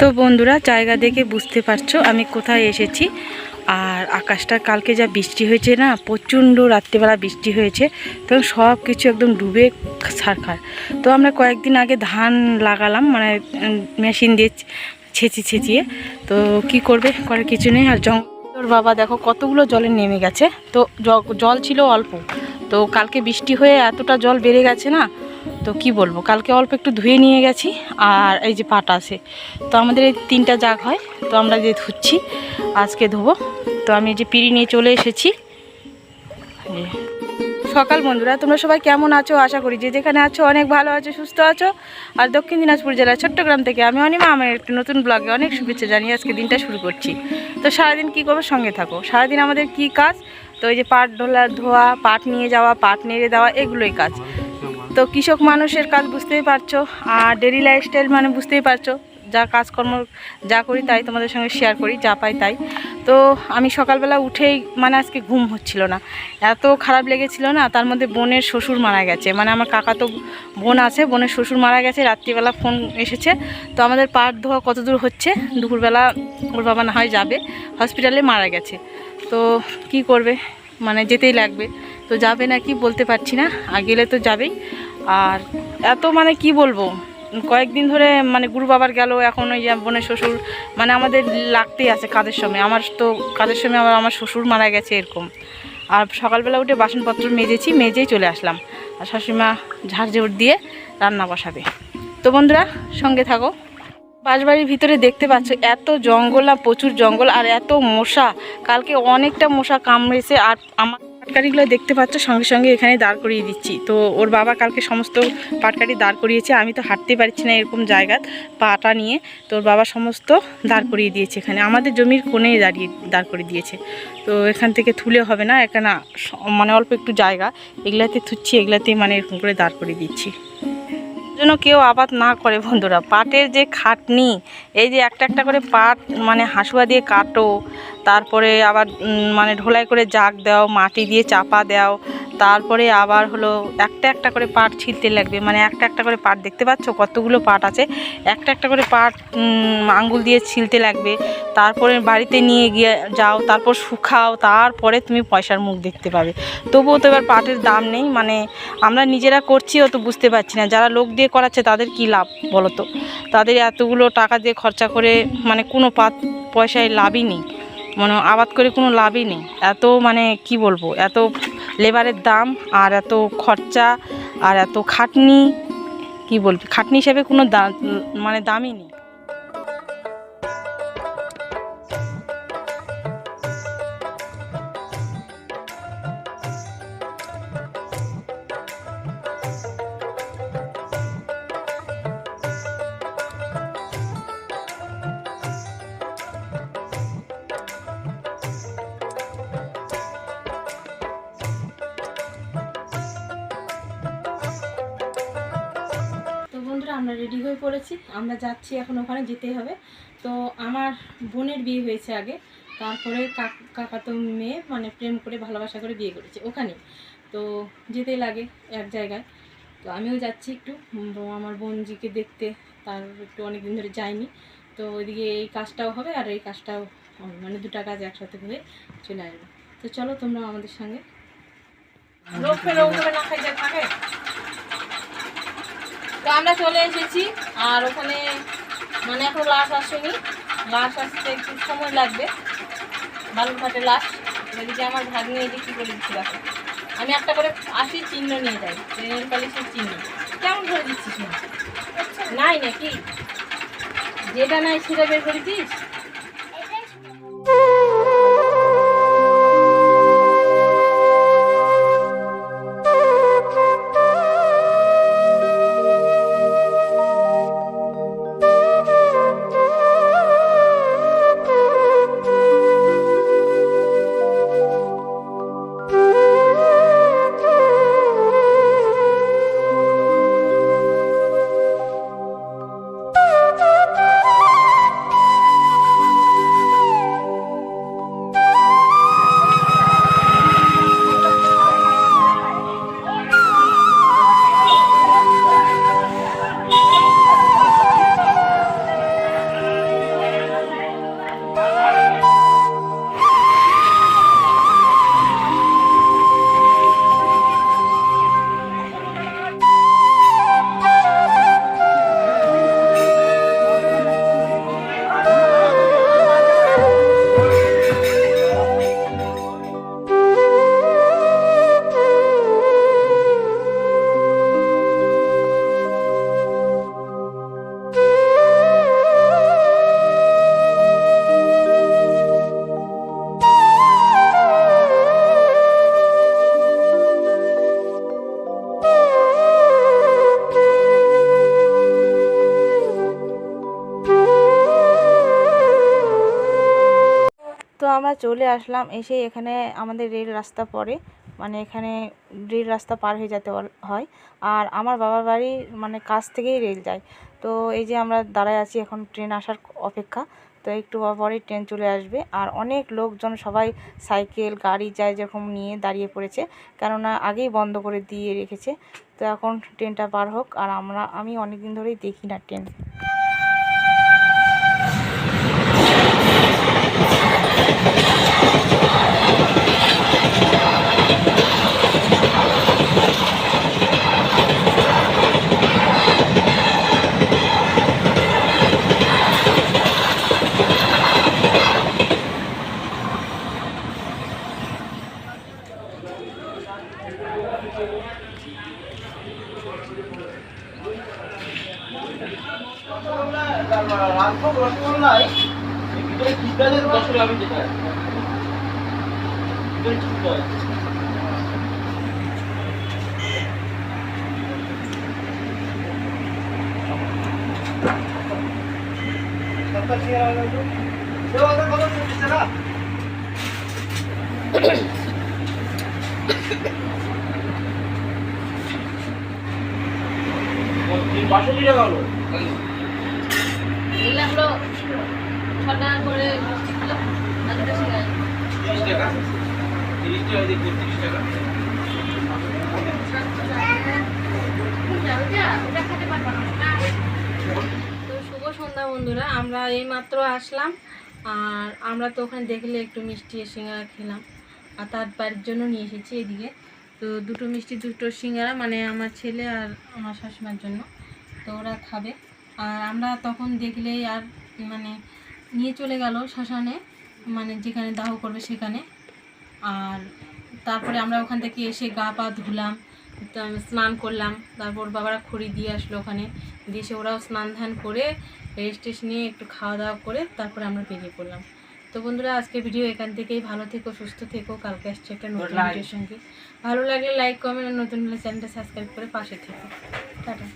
তো বন্ধুরা, জায়গা দেখে বুঝতে পারছ আমি কোথায় এসেছি। আর আকাশটা কালকে যা বৃষ্টি হয়েছে না, প্রচণ্ড রাত্রিবেলা বৃষ্টি হয়েছে, তো সব কিছু একদম ডুবে ছারখার তো আমরা কয়েকদিন আগে ধান লাগালাম মানে মেশিন দিয়ে ছেঁচি ছেঁচিয়ে। তো কি করবে? করার কিছু নেই। আর জঙ্গল তোর বাবা দেখো কতগুলো জলে নেমে গেছে। তো জল ছিল অল্প। তো কালকে বৃষ্টি হয়ে এতটা জল বেড়ে গেছে না তো কি বলব? কালকে অল্প একটু ধুয়ে নিয়ে গেছি, আর এই যে পাট আছে। তো আমাদের এই তিনটা জাগ হয়, তো আমরা যে ধুচ্ছি, আজকে ধোবো। তো আমি এই যে পিড়ি নিয়ে চলে এসেছি। সকাল বন্ধুরা, তোমরা সবাই কেমন আছো? আশা করি যে যেখানে আছো, অনেক ভালো আছো, সুস্থ আছো। আর দক্ষিণ দিনাজপুর জেলার চট্টগ্রাম থেকে আমি অনিমা, আমার একটি নতুন ব্লগে অনেক শুভেচ্ছা জানিয়ে আজকে দিনটা শুরু করছি। তো সারাদিন কী করব? সঙ্গে থাকো। সারাদিন আমাদের কি কাজ? তো এই যে পাট ঢোলা, ধোয়া, পাট নিয়ে যাওয়া, পাট নেড়ে দেওয়া, এগুলোই কাজ। তো কৃষক মানুষের কাজ বুঝতেই পারছ, আর ডেলি লাইফস্টাইল মানে বুঝতেই পারছ, যা কাজকর্ম যা করি তাই তোমাদের সঙ্গে শেয়ার করি, যা পাই তাই। তো আমি সকালবেলা উঠেই মানে আজকে ঘুম হচ্ছিল না, এত খারাপ লেগেছিল না, তার মধ্যে বোনের শ্বশুর মারা গেছে মানে আমার কাকা তো বোন আছে, বোনের শ্বশুর মারা গেছে, রাত্রিবেলা ফোন এসেছে, তো আমাদের পাট ধোয়া কত দূর হচ্ছে, দুপুরবেলা ওর বাবা না হয় যাবে হসপিটালে মারা গেছে, তো কি করবে মানে যেতেই লাগবে। তো যাবে না কি বলতে পারছি না, আর গেলে তো যাবেই। আর এত মানে কি বলব, কয়েকদিন ধরে মানে গুরু বাবার গেল, এখন ওই বোনের শ্বশুর মানে আমাদের লাগতেই আছে কাজের সময়। আমার তো কাজের সময় আবার আমার শ্বশুর মারা গেছে এরকম। আর সকালবেলা উঠে বাসনপত্র মেজেছি, মেজেই চলে আসলাম। আর শাশুড়িমা ঝাড় ঝোড় দিয়ে রান্না বসাবে। তো বন্ধুরা, সঙ্গে থাকো। বাঁশবাড়ির ভিতরে দেখতে পাচ্ছ, এত জঙ্গল না প্রচুর জঙ্গল, আর এত মশা। কালকে অনেকটা মশা কামড়েছে, আর আমার পাটকারিগুলো দেখতে পাচ্ছ, সঙ্গে সঙ্গে এখানে দাঁড় করিয়ে দিচ্ছি। তো ওর বাবা কালকে সমস্ত পাটকারি দাঁড় করিয়েছে, আমি তো হাঁটতে পারছি না এরকম জায়গা পাটা নিয়ে। তো ওর বাবা সমস্ত দাঁড় করিয়ে দিয়েছে এখানে। আমাদের জমির কোণেই দাঁড়িয়ে দাঁড় করিয়ে দিয়েছে। তো এখান থেকে তুলে হবে না, এখানে মানে অল্প একটু জায়গা। এগুলাতে থুচ্ছি, এগুলাতে মানে এরকম করে দাঁড় করিয়ে দিচ্ছি। জন্য কেউ আবাদ না করে বন্ধুরা। পাটের যে খাটনি, এই যে একটা একটা করে পাট মানে হাসুয়া দিয়ে কাটো তারপরে আবার মানে ঢোলাই করে জাগ দাও, মাটি দিয়ে চাপা দাও, তারপরে আবার হলো একটা একটা করে পাট ছিলতে লাগবে। মানে একটা একটা করে পাট, দেখতে পাচ্ছ কতগুলো পাট আছে? একটা একটা করে পাট আঙ্গুল দিয়ে ছিলতে লাগবে। তারপরে বাড়িতে নিয়ে গিয়ে যাও, তারপর শুকাও, তারপরে তুমি পয়সার মুখ দেখতে পাবে। তবুও তো এবার পাটের দাম নেই মানে আমরা নিজেরা করছি অত বুঝতে পারছি না। যারা লোক দিয়ে করাচ্ছে তাদের কি লাভ বলো তো? তাদের এতগুলো টাকা দিয়ে খরচা করে মানে কোনো পাত পয়সায় লাভই নেই। মানে আবাদ করে কোনো লাভই নেই। এত মানে কি বলব, এত লেবারের দাম আর এত খরচা আর এত খাটনি, কি বলবি? খাটনি হিসেবে কোনো মানে দামই নেই। আমরা রেডি হয়ে পড়েছি। আমরা যাচ্ছি এখন ওখানে যেতেই হবে। তো আমার বোনের বিয়ে হয়েছে আগে। তারপরে কাকা, কাকাতো মেয়ে মানে প্রেম করে ভালোবাসা করে বিয়ে করেছে ওখানে। তো যেতেই লাগে এক জায়গায়। তো আমিও যাচ্ছি একটু। আমার বোনজিকে দেখতে। তার একটু অনেক দিন ধরে যাইনি তো ওইদিকে এই কাজটাও হবে আর এই কাজটাও মানে দুটা কাজ একসাথে হয়ে চলে আসবে। তো চলো তোমরা আমাদের সঙ্গে। লোক ফেলে না খাই থাকে তো আমরা চলে এসেছি আর ওখানে মানে এখন লাশ আসেনি। লাশ আসতে একটু সময় লাগবে। বালুরঘাটে লাশ। এদিকে আমার ভাগ্নি এদিকে যে কী করে দিচ্ছি দেখো। আমি একটা করে আসি চিহ্ন নিয়ে যাই। ট্রেনের পালিশের চিহ্ন। কেমন করে দিচ্ছিস না নাই নাকি? যেটা নাই সেটা বের করেছিস আমরা চলে আসলাম এসে এখানে আমাদের রেল রাস্তা পড়ে। মানে এখানে রেল রাস্তা পার হয়ে যেতে হয়। আর আমার বাবার বাড়ি মানে কাছ থেকেই রেল যায়। তো এই যে আমরা দাঁড়ায় আছি, এখন ট্রেন আসার অপেক্ষা। তো একটু পরেই ট্রেন চলে আসবে। আর অনেক লোকজন সবাই সাইকেল, গাড়ি যায় যেরকম নিয়ে দাঁড়িয়ে পড়েছে। কেননা আগেই বন্ধ করে দিয়ে রেখেছে। তো এখন ট্রেনটা পার হোক। আর আমরা আমি অনেক দিন ধরেই দেখি না ট্রেন। এগুলো ছ টাকা করে আর দুটো সিঙ্গারা। তো শুভ সন্ধ্যা বন্ধুরা, আমরা এই মাত্র আসলাম, আর আমরা তো ওখানে দেখলে একটু মিষ্টি সিঙ্গারা খেলাম। আর তার বাড়ির জন্য নিয়ে এসেছি এদিকে। তো দুটো মিষ্টি, দুটো সিঙ্গারা মানে আমার ছেলে আর আমার শাশুমার জন্য। তো ওরা খাবে। আর আমরা তখন দেখলেই আর মানে নিয়ে চলে গেল শ্মশানে মানে যেখানে দাহ করবে সেখানে। আর তারপরে আমরা ওখান থেকে এসে গা পা ধুলাম স্নান করলাম। তারপর বাবারা খড়ি দিয়ে আসলো ওখানে। দিয়ে এসে ওরাও স্নান ধান করে রেস্ট নিয়ে একটু খাওয়া দাওয়া করে তারপরে আমরা বেরিয়ে পড়লাম। তো বন্ধুরা আজকে ভিডিও এখান থেকেই ভালো থেকো সুস্থ থেকো। কালকে আসছে একটা নতুন ভিডিওর সঙ্গে। ভালো লাগলে লাইক কমেন্ট আর নতুন হলে চ্যানেলটা সাবস্ক্রাইব করে পাশে থেকো। টাটা।